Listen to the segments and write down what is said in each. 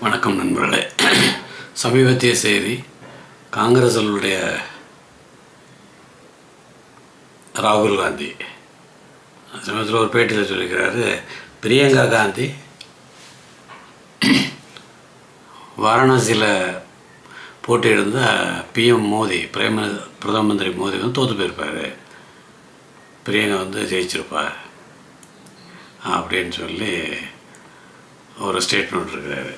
வணக்கம் நண்பர்களே. சமீபத்திய செய்தி காங்கிரஸுடைய ராகுல் காந்தி. சமயத்தில் ஒரு பேட்டியில் சொல்லிக்கிறாரு பிரியங்கா காந்தி வாரணாசியில் போட்டியிடுந்த பிஎம் மோடி பிரேம பிரதம மந்திரி மோடி வந்து தோற்று போயிருப்பார். பிரியங்கா வந்து ஜெயிச்சிருப்பா. அப்படின்னு சொல்லி ஒரு ஸ்டேட்மெண்ட் இருக்கிறாரு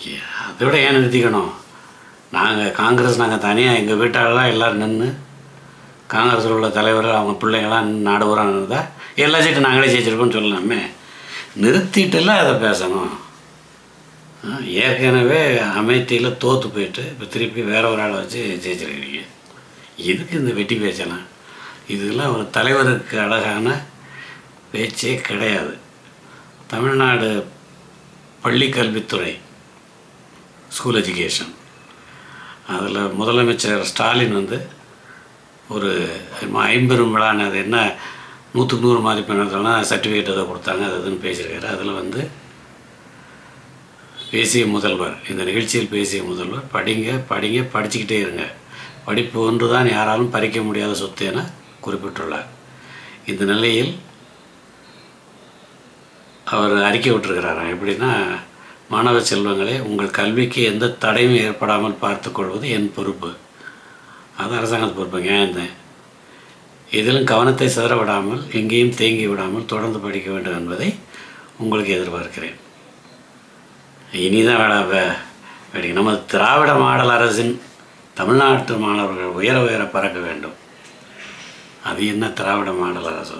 அதோட அதை விட ஏன் நிறுத்திக்கணும்? நாங்கள் காங்கிரஸ் நாங்கள் தனியாக எங்கள் வீட்டாளெலாம் எல்லோரும் நின்று காங்கிரஸில் உள்ள தலைவர் அவங்க பிள்ளைங்களாம் நாடு பூரா நின்றதா எல்லா சீட்டும் நாங்களே ஜெயிச்சிருக்கோம்னு சொல்லலாமே. நிறுத்திட்டுலாம் அதை பேசணும். ஏற்கனவே அமைத்தியில் தோற்று போயிட்டு இப்போ திருப்பி வேற ஒரு ஆளை வச்சு ஜெயிச்சிருக்கிறீங்க. எதுக்கு இந்த வெட்டி பேச்சலாம் இதெல்லாம் ஒரு தலைவருக்கு அழகான பேச்சே கிடையாது. தமிழ்நாடு பள்ளிக்கல்வித்துறை ஸ்கூல் எஜுகேஷன் அதில் முதலமைச்சர் ஸ்டாலின் வந்து ஒரு ஐம்பெரும் விழான்னு அது என்ன நூற்றுக்கு நூறு மதிப்பெண்லாம் சர்டிஃபிகேட் ஏதோ கொடுத்தாங்க அது இதுன்னு பேசியிருக்காரு. அதில் வந்து பேசிய முதல்வர் இந்த நிகழ்ச்சியில் பேசிய முதல்வர் படிங்க படிங்க படிச்சுக்கிட்டே இருங்க. படிப்பு ஒன்று தான் யாராலும் பறிக்க முடியாத சொத்து என குறிப்பிட்டுள்ளார். இந்த நிலையில் அவர் அறிக்கை விட்டுருக்கிறாராம். எப்படின்னா மாணவ செல்வங்களே உங்கள் கல்விக்கு எந்த தடையும் ஏற்படாமல் பார்த்துக்கொள்வது என் பொறுப்பு. அது அரசாங்கத்து பொறுப்புங்க ஏன் இதிலும் கவனத்தை சிதற விடாமல் எங்கேயும் தேங்கி விடாமல் தொடர்ந்து படிக்க வேண்டும் என்பதை உங்களுக்கு எதிர்பார்க்கிறேன். இனிதான் வேலை வே- வேடிக்கை. நம்ம திராவிட மாடல் அரசின் தமிழ்நாட்டு மாணவர்கள் உயர உயர பறக்க வேண்டும். அது என்ன திராவிட மாடல் அரசு?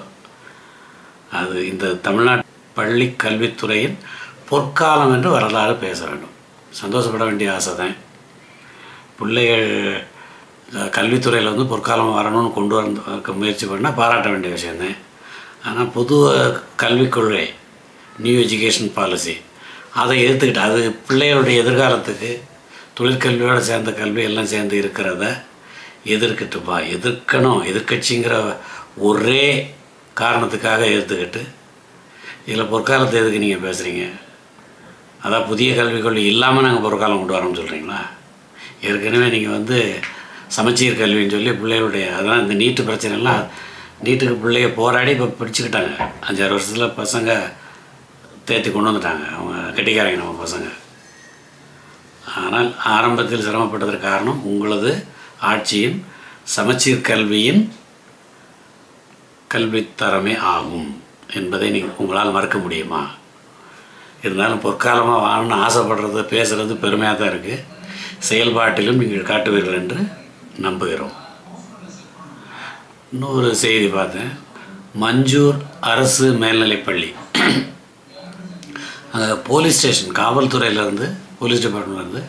அது இந்த தமிழ்நாட்டு பள்ளி கல்வித்துறையின் பொற்காலம் என்று வரலாறு பேச வேண்டும். சந்தோஷப்பட வேண்டிய ஆசை தான் பிள்ளைகள் கல்வித்துறையில் வந்து பொற்காலம் வரணும்னு கொண்டு வந்து முயற்சி பண்ணால் பாராட்ட வேண்டிய விஷயந்தேன் ஆனால் புது கல்விக் கொள்கை நியூ எஜுகேஷன் பாலிசி அதை எதிர்த்துக்கிட்டு அது பிள்ளைகளுடைய எதிர்காலத்துக்கு தொழிற்கல்வியோடு சேர்ந்த கல்வி எல்லாம் சேர்ந்து இருக்கிறத எதிர்க்கிட்டுப்பா எதிர்க்கணும். எதிர்க்கட்சிங்கிற ஒரே காரணத்துக்காக எதிர்த்துக்கிட்டு இதில் பொற்காலத்தை எதுக்கு நீங்கள் பேசுகிறீங்க அதான் புதிய கல்விக் கொள்கை இல்லாமல் நாங்கள் பொற்காலம் கொண்டு வரோம்னு சொல்கிறீங்களா ஏற்கனவே நீங்கள் வந்து சமச்சீர் கல்வின்னு சொல்லி பிள்ளைகளுடைய அதான் இந்த நீட்டு பிரச்சனைலாம் நீட்டுக்கு பிள்ளைய போராடி இப்போ பிடிச்சிக்கிட்டாங்க. அஞ்சாறு வருஷத்தில் பசங்க தேர்த்தி கொண்டு வந்துட்டாங்க. அவங்க கட்டிக்காரங்க நம்ம பசங்க. ஆனால் ஆரம்பத்தில் சிரமப்பட்டதற்கு காரணம் உங்களது ஆட்சியின் சமச்சீர் கல்வியின் கல்வித்தரமே ஆகும் என்பதை நீங்கள் உங்களால் மறக்க முடியுமா? இருந்தாலும் பொற்காலமாக வாழணும்னு ஆசைப்படுறது பேசுகிறது பெருமையாக தான் இருக்குது செயல்பாட்டிலும் நீங்கள் காட்டுவீர்கள் என்று நம்புகிறோம். இன்னொரு செய்தி பார்த்தேன். மஞ்சூர் அரசு மேல்நிலைப்பள்ளி அங்கே போலீஸ் ஸ்டேஷன் காவல்துறையிலேருந்து போலீஸ் டிபார்ட்மெண்ட்லேருந்து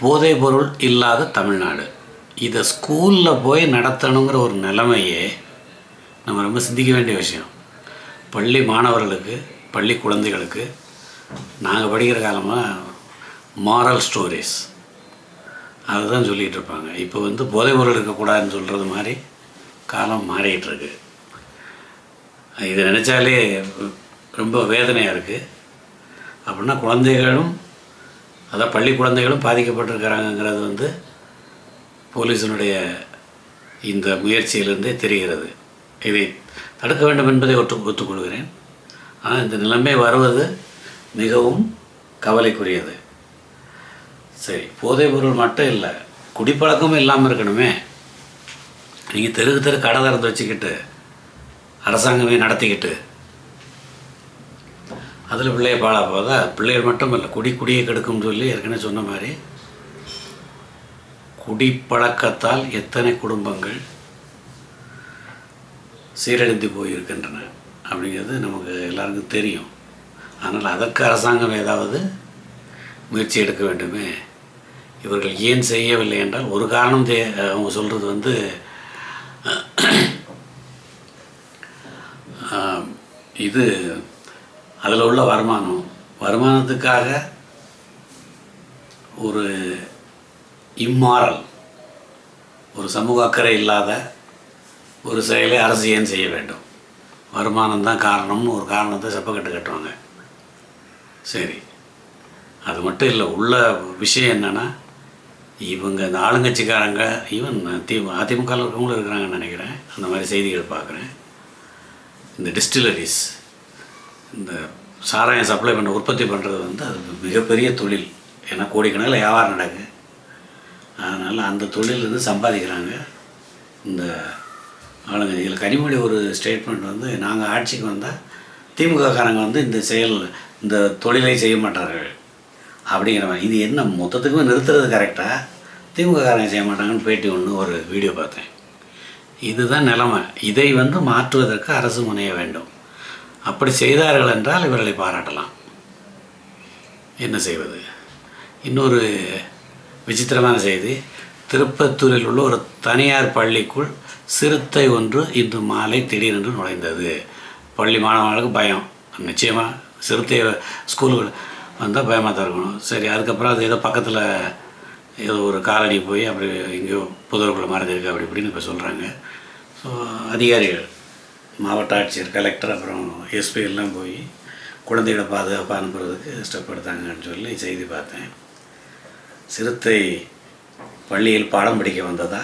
போதைப் பொருள் இல்லாத தமிழ்நாடு. இதை ஸ்கூலில் போய் நடத்தணுங்கிற ஒரு நிலைமையே நம்ம ரொம்ப சிந்திக்க வேண்டிய விஷயம். பள்ளி மாணவர்களுக்கு பள்ளி குழந்தைகளுக்கு நாங்கள் படிக்கிற காலமாக மாரல் ஸ்டோரிஸ் அதுதான் சொல்லிகிட்டு இருப்பாங்க. இப்போ வந்து போதை பொருள் இருக்கக்கூடாதுன்னு சொல்கிறது மாதிரி காலம் மாறிக்கிட்டு இதை நினச்சாலே ரொம்ப வேதனையாக இருக்குது அப்படின்னா குழந்தைகளும் அதான் பள்ளி குழந்தைகளும் பாதிக்கப்பட்டிருக்கிறாங்கங்கிறது வந்து போலீஸினுடைய இந்த முயற்சியிலிருந்தே தெரிகிறது. இதை தடுக்க வேண்டும் என்பதை ஒத்து ஒத்துக்கொள்கிறேன். ஆனால் இந்த நிலைமை வருவது மிகவும் கவலைக்குரியது. சரி போதைப் பொருள் மட்டும் இல்லை குடிப்பழக்கமும் இல்லாமல் இருக்கணுமே. நீங்கள் தெருக்கு தெரு கடை திறந்து வச்சுக்கிட்டு அரசாங்கமே நடத்திக்கிட்டு அதில் பிள்ளைய பாழா போதா பிள்ளைகள் மட்டும் இல்லை குடி குடியை கெடுக்கும்னு சொல்லி ஏற்கனவே சொன்ன மாதிரி குடிப்பழக்கத்தால் எத்தனை குடும்பங்கள் சீரழிந்து போயிருக்கின்றன அப்படிங்கிறது நமக்கு எல்லாருக்கும் தெரியும். ஆனால் அதற்கு அரசாங்கம் ஏதாவது முயற்சி எடுக்க வேண்டுமே? இவர்கள் ஏன் செய்யவில்லை என்றால் ஒரு காரணம் தே அவங்க சொல்கிறது வந்து இது அதில் உள்ள வருமானம். வருமானத்துக்காக ஒரு இம்மாரல் ஒரு சமூக அக்கறை இல்லாத ஒரு செயலை அரசு ஏன் செய்ய வேண்டும்? வருமானம் தான் காரணம்னு ஒரு காரணத்தை செப்பக்கட்டு கட்டுவாங்க. சரி. அது மட்டும் இல்லை உள்ள விஷயம் என்னென்னா இவங்க இந்த ஆளுங்கட்சிக்காரங்க ஈவன் தி அதிமுக இருக்கவங்களும் இருக்கிறாங்கன்னு நினைக்கிறேன். அந்த மாதிரி செய்திகள் பார்க்குறேன். இந்த டிஸ்டிலரிஸ் இந்த சாராயம் சப்ளை பண்ண உற்பத்தி பண்ணுறது வந்து அது மிகப்பெரிய தொழில். ஏன்னா கோடிக்கணக்கில் வியாபாரம் நடக்குது அதனால் அந்த தொழிலிருந்து சம்பாதிக்கிறாங்க. இந்த ஆளுங்க இதில் கனிமொழி ஒரு ஸ்டேட்மெண்ட் வந்து நாங்கள் ஆட்சிக்கு வந்தால் திமுககாரங்க வந்து இந்த செயல் இந்த தொழிலை செய்ய மாட்டார்கள். அப்படிங்கிற மாதிரி இது என்ன மொத்தத்துக்குமே நிறுத்துறது கரெக்டாக திமுககாரங்க செய்ய மாட்டாங்கன்னு பேட்டி ஒன்று ஒரு வீடியோ பார்த்தேன். இதுதான் நிலைமை. இதை வந்து மாற்றுவதற்கு அரசு முனைய வேண்டும். அப்படி செய்தார்கள் என்றால் இவர்களை பாராட்டலாம். என்ன செய்வது? இன்னொரு விசித்திரமான செய்தி. திருப்பத்தூரில் உள்ள ஒரு தனியார் பள்ளிக்குள் சிறுத்தை ஒன்று இன்று மாலை திடீரென்று நுழைந்தது. பள்ளி மாணவர்களுக்கு பயம். நிச்சயமாக சிறுத்தை ஸ்கூலுக்கு வந்தால் பயமாக தான் இருக்கணும். சரி அதுக்கப்புறம் அது ஏதோ பக்கத்தில் ஏதோ ஒரு காலனி போய் அப்படி எங்கேயோ புதர்குள்ள மறைஞ்சிருக்கு அப்படி இப்படின்னு இப்போ சொல்கிறாங்க ஸோ அதிகாரிகள் மாவட்ட ஆட்சியர் கலெக்டர் அப்புறம் எஸ்பி எல்லாம் போய் குழந்தைகளை பாதுகாப்பாக அனுப்புறதுக்கு ஸ்டெப் எடுத்தாங்கன்னு சொல்லி செய்தி பார்த்தேன். சிறுத்தை பள்ளியில் பாடம் படிக்க வந்ததா?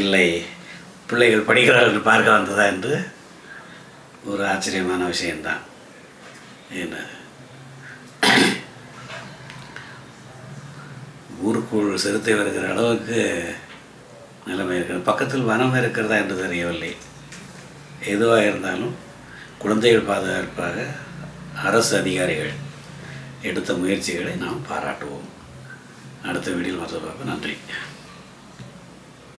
இல்லை பிள்ளைகள் படிக்கிறார்கள் பார்க்க வந்ததா? என்று ஒரு ஆச்சரியமான விஷயம்தான். என்ன? ஊருக்குள் சிறுத்தை வருகிற அளவுக்கு நிலைமை இருக்கிறது. பக்கத்தில் வனம் இருக்கிறதா என்று தெரியவில்லை. எதுவாக இருந்தாலும் குழந்தைகள் பாதுகாப்பாக அரசு அதிகாரிகள் எடுத்த முயற்சிகளை நாம் பாராட்டுவோம். அடுத்த வீடியோவில் மற்ற பார்ப்போம். நன்றி.